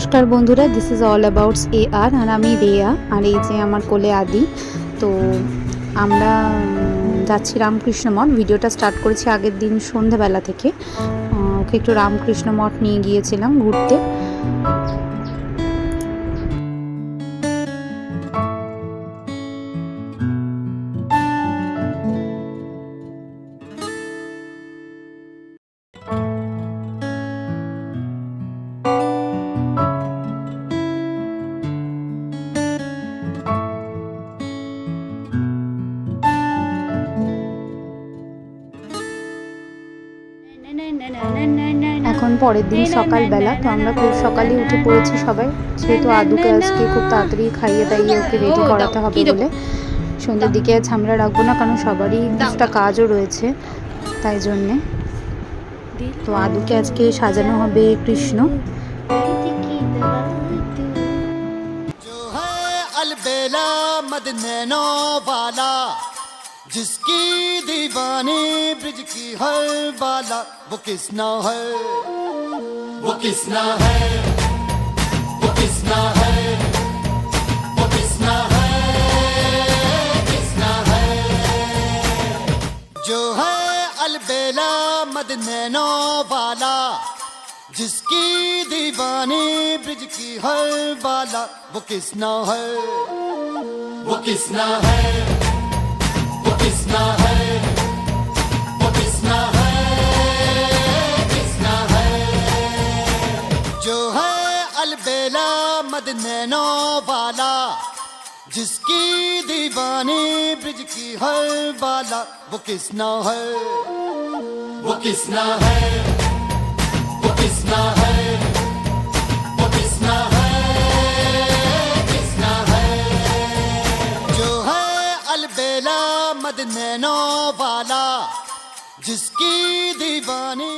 নমস্কার বন্ধুরা this is all abouts A R R আমি রেয়া আর এই যে আমার কোলে আদি। তো আমরা যাচ্ছি রামকৃষ্ণ মঠ ভিডিওটা স্টার্ট করেছি আগের দিন সন্ধ্যাবেলা থেকে। ওকে একটু রামকৃষ্ণ মঠ নিয়ে গিয়েছিলাম ঘুরতে। এখন পরের দিন সকালবেলা তো আমরা খুব সকালে উঠে পড়েছি সবাই যেহেতু আদুকে আজকে খুব তাড়াতাড়ি খাইয়ে দাইয়ে ওকে রেডি করাতে হবে বলে সন্ধ্যের দিকে আর ঝামেলা রাখবো না কারণ সবারই কিছুটা কাজও রয়েছে তাই জন্যে তো আদুকে আজকে সাজানো হবে কৃষ্ণ जो है अलबेला मद नैनो वाला जिसकी दीवानी ब्रिज की हर बाला, वो किसना है? वो किसना है? वो किसना है? वो किसना है? किसना है? जो है अलबेला मद नैनो वाला, जिसकी दीवानी ब्रिज की हर बाला, वो किसना है? वो किसना है? नैनो वाला जिसकी दीवानी ब्रिज की हर बाला वो किसना है? वो किसना है? अलबेला मद नैनो वाला जिसकी दीवानी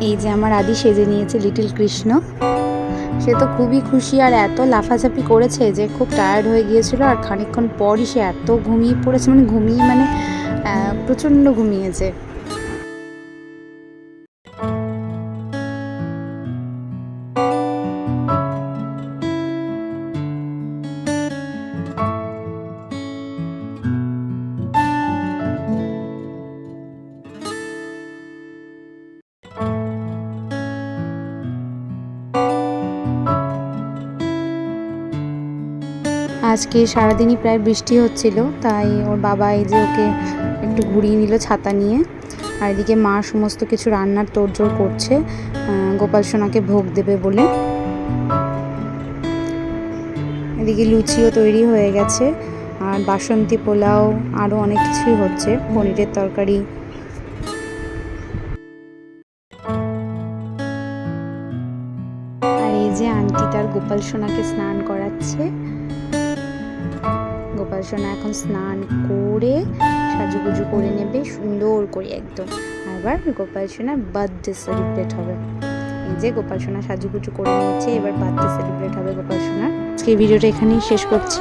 এই যে আমার আদি সেজে নিয়েছে লিটল কৃষ্ণ সে তো খুবই খুশি আর এত লাফাঝাপি করেছে যে খুব টায়ার্ড হয়ে গিয়েছিল আর খানিকক্ষণ পরই সে এত ঘুমিয়ে পড়েছে মানে ঘুমিয়ে মানে আহ, প্রচণ্ড ঘুমিয়েছে আজকে সারাদিনই প্রায় বৃষ্টি হচ্ছিল, তাই ওর বাবা এই যে ওকে একটু ঘুরিয়ে নিল ছাতা নিয়ে। আর এদিকে মা সমস্ত কিছু রান্নার তোড়জোড় করছে গোপাল সোনাকে ভোগ দেবে বলে। এদিকে লুচিও তৈরি হয়ে গেছে, আর বাসন্তী পোলাও আরও অনেক কিছুই হচ্ছে, পনিরের তরকারি। আর এই যে আন্টি তার গোপাল সোনাকে স্নান করাচ্ছে সোনা এখন স্নান করে সাজুগুজু করে নেবে, সুন্দর করে একদম। আবার গোপাল সোনার বার্থডে সেলিব্রেট হবে। এই যে গোপাল সোনা সাজুগুজু করে নিয়েছে, এবার বার্থডে সেলিব্রেট হবে গোপাল সোনার আজকে ভিডিওটা এখানেই শেষ করছি।